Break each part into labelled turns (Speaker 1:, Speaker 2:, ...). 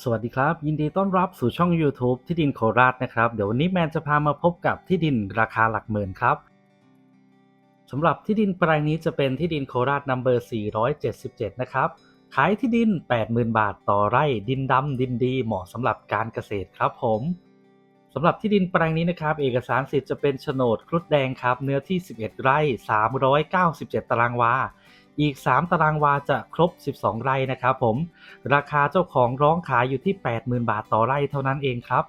Speaker 1: สวัสดีครับ ยินดีต้อนรับสู่ช่อง YouTube ที่ดินโคราชนะครับ เดี๋ยววันนี้แมนจะพามาพบกับที่ดินราคาหลักหมื่นครับสำหรับที่ดินแปลงนี้จะเป็นที่ดินโคราชนัมเบอร์477 นะครับ ขายที่ดิน 80,000 บาทต่อไร่ดินดำดินดีเหมาะสำหรับการเกษตรครับผมสำหรับที่ดินแปลงนี้นะครับ เอกสารสิทธิ์จะเป็นโฉนดครุฑแดงครับ เนื้อที่ 11 ไร่ 397 ตารางวา อีก 3 ตารางวาจะครบ 12 ไร่นะครับผม ราคาเจ้าของร้องขายอยู่ที่ 80,000 บาทต่อไร่เท่านั้นเองครับ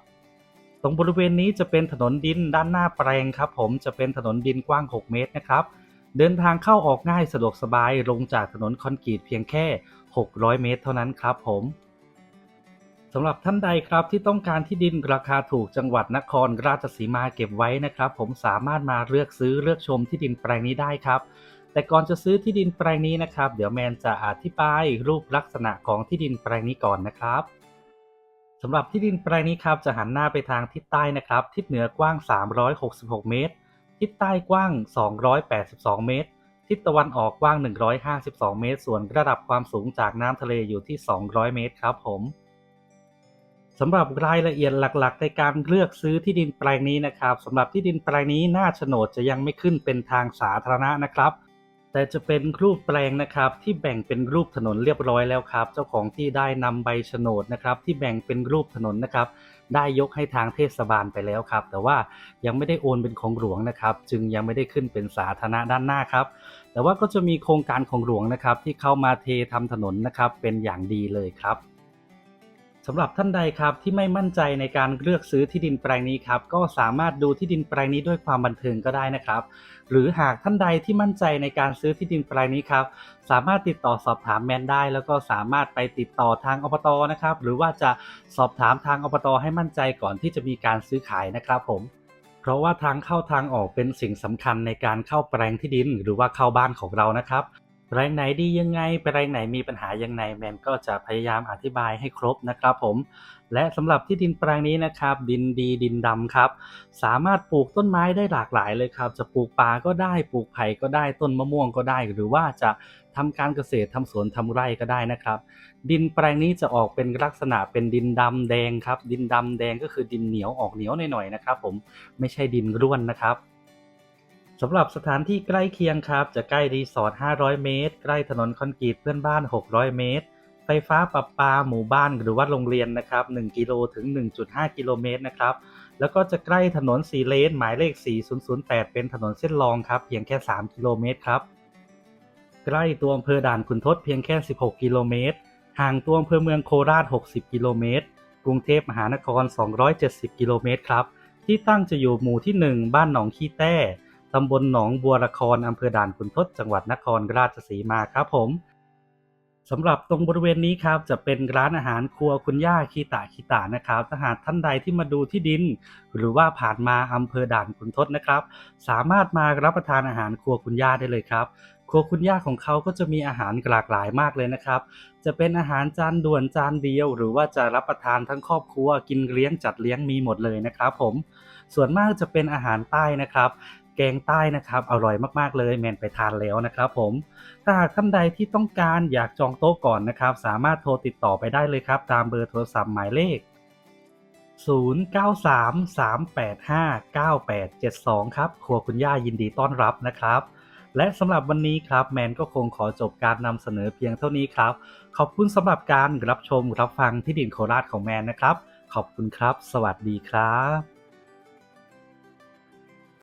Speaker 1: ตรงบริเวณนี้จะเป็นถนนดินด้านหน้าแปลงครับ ผมจะเป็นถนนดินกว้าง 6 เมตรนะครับ เดินทางเข้าออกง่ายสะดวกสบายลงจากถนนคอนกรีตเพียงแค่ 600 เมตร เท่านั้นครับผมสำหรับท่านใดครับที่ต้องการที่ดินราคาถูกจังหวัดนครราชสีมาเก็บไว้นะครับ ผมสามารถมาเลือกซื้อเลือกชมที่ดินแปลงนี้ได้ครับ แต่ก่อนจะซื้อที่ดินแปลงนี้นะครับ เดี๋ยวแมนจะอธิบายรูปลักษณะของที่ดินแปลงนี้ก่อนนะครับสำหรับที่ดินแปลงนี้ครับจะหันหน้าไปทางทิศใต้นะครับ ทิศเหนือกว้าง 366 เมตร ทิศใต้กว้าง 282 เมตร ทิศตะวันออกกว้าง 152 เมตร ส่วนระดับความสูงจากน้ำทะเลอยู่ที่ 200 เมตรครับผมสำหรับรายละเอียดหลักๆ ในการเลือกซื้อที่ดินแปลงนี้นะครับสำหรับที่ดินแปลงนี้หน้าโฉนดจะยังไม่ขึ้นเป็นทางสาธารณะนะครับ แต่จะเป็นรูปแปลงนะครับที่แบ่งเป็นรูปถนนเรียบร้อยแล้วครับ เจ้าของที่ได้นำใบโฉนดนะครับที่แบ่งเป็นรูปถนนนะครับ ได้ยกให้ทางเทศบาลไปแล้วครับ แต่ว่ายังไม่ได้โอนเป็นของหลวงนะครับ จึงยังไม่ได้ขึ้นเป็นสาธารณะด้านหน้าครับ แต่ว่าก็จะมีโครงการของหลวงนะครับที่เข้ามาเททำถนนนะครับเป็นอย่างดีเลยครับ สำหรับท่านใดครับที่ไม่มั่นใจในการเลือกซื้อที่ดินแปลงนี้ครับก็สามารถดูที่ดินแปลงนี้ด้วยความบันเทิงก็ได้นะครับ หรือหากท่านใดที่มั่นใจในการซื้อที่ดินแปลงนี้ครับสามารถติดต่อสอบถามแมนได้ แล้วก็สามารถไปติดต่อทางอบตนะครับ หรือว่าจะสอบถามทางอบตให้มั่นใจก่อนที่จะมีการซื้อขายนะครับผมเพราะว่าทางเข้าทางออกเป็นสิ่งสำคัญในการเข้าแปลงที่ดิน หรือว่าเข้าบ้านของเรานะครับ แปลงไหนดียังไงแปลงไหนมีปัญหายังไงแมนก็จะพยายามอธิบายให้ครบนะครับผม และสำหรับที่ดินแปลงนี้นะครับ ดินดีดินดำครับ สามารถปลูกต้นไม้ได้หลากหลายเลยครับ จะปลูกป่าก็ได้ปลูกไผ่ก็ได้ต้นมะม่วงก็ได้ หรือว่าจะทำการเกษตรทำสวนทำไร่ก็ได้นะครับ ดินแปลงนี้จะออกเป็นลักษณะเป็นดินดำแดงครับ ดินดำแดงก็คือดินเหนียวออกเหนียวหน่อยๆนะครับ ผมไม่ใช่ดินร่วนนะครับ สำหรับสถานที่ใกล้เคียงครับ จะใกล้รีสอร์ท 500 เมตร ใกล้ถนนคอนกรีตเพื่อนบ้าน 600 เมตร ไฟฟ้าประปาหมู่บ้านหรือว่าโรงเรียนนะครับ 1 กิโลถึง 1.5 กิโลเมตรนะครับ แล้วก็จะใกล้ถนนสีเลน หมายเลข 4008 เป็นถนนเส้นรองครับ เพียงแค่ 3 กิโลเมตรครับ ใกล้ตัวอำเภอด่านขุนทดเพียงแค่ 16 กิโลเมตร ห่างตัวอำเภอเมืองโคราช 60 กิโลเมตร กรุงเทพมหานคร 270 กิโลเมตรครับ ที่ตั้งจะอยู่หมู่ที่ 1 บ้านหนองขี้แต้ ตำบลหนองบัวละครอำเภอด่านขุนทดจังหวัดนครราชสีมาครับผมสำหรับตรงบริเวณนี้ครับจะเป็นร้านอาหารครัวคุณย่าคีตาคีตานะครับถ้าหากท่านใดที่มาดูที่ดิน หรือว่าผ่านมาอำเภอด่านขุนทดนะครับ สามารถมารับประทานอาหารครัวคุณย่าได้เลยครับครัวคุณย่าของเขาก็จะมีอาหารหลากหลายมากเลยนะครับ จะเป็นอาหารจานด่วนจานเดียว หรือว่าจะรับประทานทั้งครอบครัวกินเลี้ยงจัดเลี้ยงมีหมดเลยนะครับผมส่วนมากจะเป็นอาหารใต้นะครับ แกงใต้นะครับอร่อยมากๆเลยแมนไปทานแล้วนะครับผมถ้าหากท่านใดที่ต้องการอยากจองโต๊ะก่อนนะครับ สามารถโทรติดต่อไปได้เลยครับ ตามเบอร์โทรศัพท์หมายเลข 0933859872 ครับ ครัวคุณย่ายินดีต้อนรับนะครับ และสำหรับวันนี้ครับ แมนก็คงขอจบการนำเสนอเพียงเท่านี้ครับ ขอบคุณสำหรับการรับชมรับฟังที่ดินโคราชของแมนนะครับ ขอบคุณครับ สวัสดีครับ